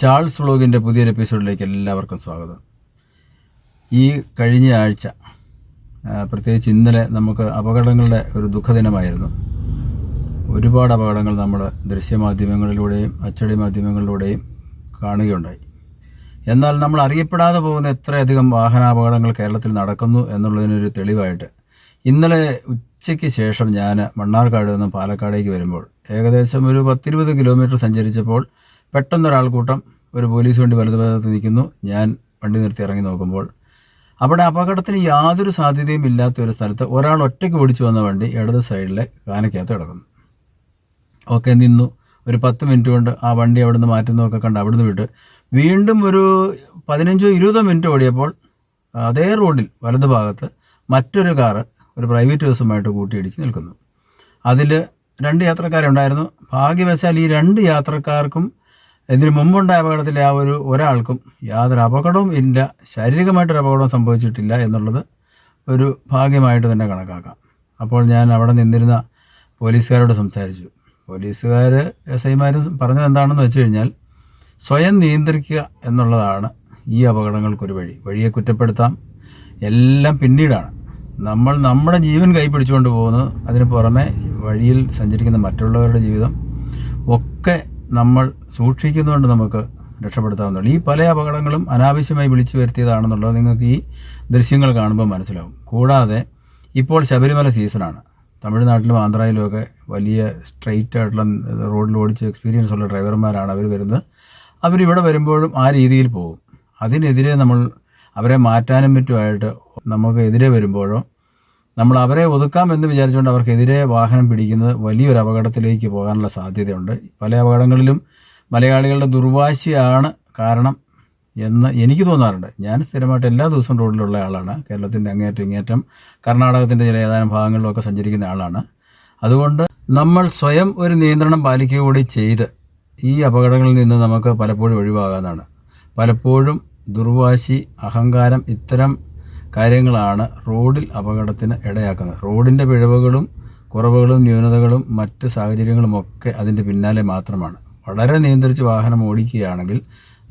Charles വ്ളോഗിന്റെ പുതിയൊരു എപ്പിസോഡിലേക്ക് എല്ലാവർക്കും സ്വാഗതം. ഈ കഴിഞ്ഞ ആഴ്ച പ്രത്യേകിച്ച് ഇന്നലെ നമുക്ക് അപകടങ്ങളുടെ ഒരു ദുഃഖദിനമായിരുന്നു. ഒരുപാട് അപകടങ്ങൾ നമ്മൾ ദൃശ്യമാധ്യമങ്ങളിലൂടെയും അച്ചടി മാധ്യമങ്ങളിലൂടെയും കാണുകയുണ്ടായി. എന്നാൽ നമ്മൾ അറിയപ്പെടാതെ പോകുന്ന എത്രയധികം വാഹനാപകടങ്ങൾ കേരളത്തിൽ നടക്കുന്നു എന്നുള്ളതിനൊരു തെളിവായിട്ട് ഇന്നലെ ഉച്ചയ്ക്ക് ശേഷം ഞാൻ മണ്ണാർക്കാട് നിന്ന് പാലക്കാടേക്ക് വരുമ്പോൾ ഏകദേശം ഒരു പത്തിരുപത് കിലോമീറ്റർ സഞ്ചരിച്ചപ്പോൾ പെട്ടെന്നൊരാൾക്കൂട്ടം ഒരു പോലീസ് വണ്ടി വലതുഭാഗത്ത് നിൽക്കുന്നു. ഞാൻ വണ്ടി നിർത്തി ഇറങ്ങി നോക്കുമ്പോൾ അവിടെ അപകടത്തിന് യാതൊരു സാധ്യതയും ഇല്ലാത്ത ഒരു സ്ഥലത്ത് ഒരാൾ ഒറ്റയ്ക്ക് ഓടിച്ചു വന്ന വണ്ടി ഇടത് സൈഡിലെ കാനക്കകത്ത് കിടക്കുന്നു. ഓക്കെ നിന്നു. ഒരു പത്ത് മിനിറ്റ് കൊണ്ട് ആ വണ്ടി അവിടുന്ന് മാറ്റുന്നതൊക്കെ കണ്ട് അവിടുന്ന് വിട്ട് വീണ്ടും ഒരു പതിനഞ്ചോ ഇരുപതോ മിനിറ്റ് ഓടിയപ്പോൾ അതേ റോഡിൽ വലത് ഭാഗത്ത് മറ്റൊരു കാറ് ഒരു പ്രൈവറ്റ് ബസ്സുമായിട്ട് കൂട്ടിയിടിച്ച് നിൽക്കുന്നു. അതിൽ രണ്ട് യാത്രക്കാരുണ്ടായിരുന്നു. ഭാഗ്യവശാൽ ഈ രണ്ട് യാത്രക്കാർക്കും ഇതിന് മുമ്പുണ്ടായ അപകടത്തിൽ ആ ഒരു ഒരാൾക്കും യാതൊരു അപകടവും ഇല്ല ശാരീരികമായിട്ടൊരു അപകടവും സംഭവിച്ചിട്ടില്ല എന്നുള്ളത് ഒരു ഭാഗ്യമായിട്ട് തന്നെ കണക്കാക്കാം. അപ്പോൾ ഞാൻ അവിടെ നിന്നിരുന്ന പോലീസുകാരോട് സംസാരിച്ചു. പോലീസുകാർ എസ് ഐമാരും പറഞ്ഞത് എന്താണെന്ന് വെച്ച് കഴിഞ്ഞാൽ സ്വയം നിയന്ത്രിക്കുക എന്നുള്ളതാണ് ഈ അപകടങ്ങൾക്കൊരു വഴി. വഴിയെ കുറ്റപ്പെടുത്താം. എല്ലാം പിന്നീടാണ്. നമ്മൾ നമ്മുടെ ജീവൻ കൈപ്പിടിച്ചുകൊണ്ട് പോകുന്നത് അതിന് പുറമെ വഴിയിൽ സഞ്ചരിക്കുന്ന മറ്റുള്ളവരുടെ ജീവിതം ഒക്കെ നമ്മൾ സൂക്ഷിക്കുന്നതുകൊണ്ട് നമുക്ക് രക്ഷപ്പെടുത്താവുന്നുള്ളൂ ഈ പല അപകടങ്ങളും അനാവശ്യമായി വിളിച്ചു വരുത്തിയതാണെന്നുള്ളത് നിങ്ങൾക്ക് ഈ ദൃശ്യങ്ങൾ കാണുമ്പോൾ മനസ്സിലാവും. കൂടാതെ ഇപ്പോൾ ശബരിമല സീസണാണ്. തമിഴ്നാട്ടിലും ആന്ധ്രയിലുമൊക്കെ വലിയ സ്ട്രെയിറ്റ് ആയിട്ടുള്ള റോഡിൽ ഓടിച്ച് എക്സ്പീരിയൻസ് ഉള്ള ഡ്രൈവർമാരാണ് അവർ വരുന്നത്. അവരിവിടെ വരുമ്പോഴും ആ രീതിയിൽ പോകും. അതിനെതിരെ നമ്മൾ അവരെ മാറ്റാനും മറ്റുമായിട്ട് നമുക്ക് എതിരെ വരുമ്പോഴോ നമ്മൾ അവരെ ഒതുക്കാം എന്ന് വിചാരിച്ചുകൊണ്ട് അവർക്കെതിരെ വാഹനം പിടിക്കുന്നത് വലിയൊരു അപകടത്തിലേക്ക് പോകാനുള്ള സാധ്യതയുണ്ട്. പല അപകടങ്ങളിലും മലയാളികളുടെ ദുർവാശിയാണ് കാരണം എന്ന് എനിക്ക് തോന്നാറുണ്ട്. ഞാൻ സ്ഥിരമായിട്ട് എല്ലാ ദിവസവും റോഡിലുള്ള ആളാണ്. കേരളത്തിന്റെ അങ്ങേറ്റം ഇങ്ങേറ്റം കർണാടകത്തിന്റെ ചില ഏതാനും ഭാഗങ്ങളിലൊക്കെ സഞ്ചരിക്കുന്ന ആളാണ്. അതുകൊണ്ട് നമ്മൾ സ്വയം ഒരു നിയന്ത്രണം പാലിക്കുക കൂടി ചെയ്ത് ഈ അപകടങ്ങളിൽ നിന്ന് നമുക്ക് പലപ്പോഴും ഒഴിവാകാവുന്നതാണ്. പലപ്പോഴും ദുർവാശി അഹങ്കാരം ഇത്തരം കാര്യങ്ങളാണ് റോഡിൽ അപകടത്തിന് ഇടയാക്കുന്നത്. റോഡിന്റെ പിഴവുകളും കുറവുകളും ന്യൂനതകളും മറ്റ് സാഹചര്യങ്ങളുമൊക്കെ അതിന്റെ പിന്നാലെ മാത്രമാണ്. വളരെ നിയന്ത്രിച്ച് വാഹനം ഓടിക്കുകയാണെങ്കിൽ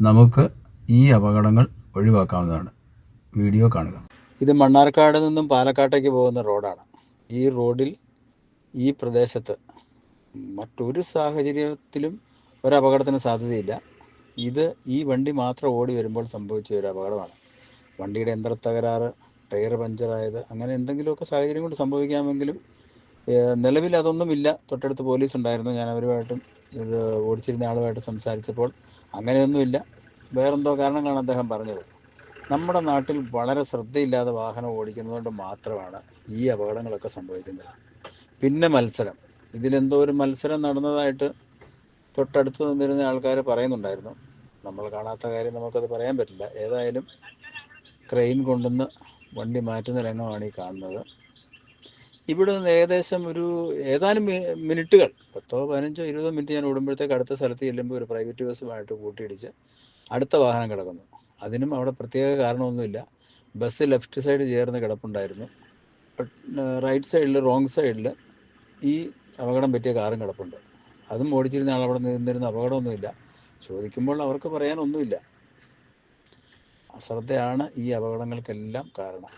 നമുക്ക് ഈ അപകടങ്ങൾ ഒഴിവാക്കാവുന്നതാണ്. വീഡിയോ കാണുക. ഇത് മണ്ണാർക്കാട് നിന്നും പാലക്കാട്ടേക്ക് പോകുന്ന റോഡാണ്. ഈ റോഡിൽ ഈ പ്രദേശത്ത് മറ്റൊരു സാഹചര്യത്തിലും ഒരു അപകടത്തിന് സാധ്യതയില്ല. ഇത് ഈ വണ്ടി മാത്രം ഓടി വരുമ്പോൾ സംഭവിച്ച ഒരു അപകടമാണ്. വണ്ടിയുടെ യന്ത്രത്തകരാറ് ടയർ പഞ്ചറായത് അങ്ങനെ എന്തെങ്കിലുമൊക്കെ സാഹചര്യം കൊണ്ട് സംഭവിക്കാമെങ്കിലും നിലവിൽ അതൊന്നുമില്ല. തൊട്ടടുത്ത് പോലീസ് ഉണ്ടായിരുന്നു ഞാൻ അവരുമായിട്ടും ഇത് ഓടിച്ചിരുന്ന ആളുമായിട്ട് സംസാരിച്ചപ്പോൾ അങ്ങനെയൊന്നുമില്ല. വേറെന്തോ കാരണങ്ങളാണ് അദ്ദേഹം പറഞ്ഞത്. നമ്മുടെ നാട്ടിൽ വളരെ ശ്രദ്ധയില്ലാതെ വാഹനം ഓടിക്കുന്നതുകൊണ്ട് മാത്രമാണ് ഈ അപകടങ്ങളൊക്കെ സംഭവിക്കുന്നത്. പിന്നെ മത്സരം. ഇതിലെന്തോ ഒരു മത്സരം നടന്നതായിട്ട് തൊട്ടടുത്ത് നിന്നിരുന്ന ആൾക്കാർ പറയുന്നുണ്ടായിരുന്നു. നമ്മൾ കാണാത്ത കാര്യം നമുക്കത് പറയാൻ പറ്റില്ല. ഏതായാലും ക്രെയിൻ കൊണ്ടുവന്ന് വണ്ടി മാറ്റുന്ന രംഗമാണ് ഈ കാണുന്നത്. ഇവിടെ നിന്ന് ഏകദേശം ഒരു ഏതാനും മിനിറ്റുകൾ പത്തോ പതിനഞ്ചോ ഇരുപതോ മിനിറ്റ് ഞാൻ ഓടുമ്പോഴത്തേക്ക് അടുത്ത സ്ഥലത്ത് ചെല്ലുമ്പോൾ ഒരു പ്രൈവറ്റ് ബസ്സുമായിട്ട് കൂട്ടിയിടിച്ച് അടുത്ത വാഹനം കിടക്കുന്നു. അതിനും അവിടെ പ്രത്യേക കാരണമൊന്നുമില്ല. ബസ് ലെഫ്റ്റ് സൈഡ് ചേർന്ന് കിടപ്പുണ്ടായിരുന്നു. റൈറ്റ് സൈഡിൽ റോങ് സൈഡിൽ ഈ അപകടം പറ്റിയ കാറും കിടപ്പുണ്ട്. അതും ഓടിച്ചിരുന്ന ആൾ അവിടെ നിന്നിരുന്ന അപകടമൊന്നുമില്ല. ചോദിക്കുമ്പോൾ അവർക്ക് പറയാനൊന്നുമില്ല. അശ്രദ്ധയാണ് ഈ അപകടങ്ങൾക്കെല്ലാം കാരണം.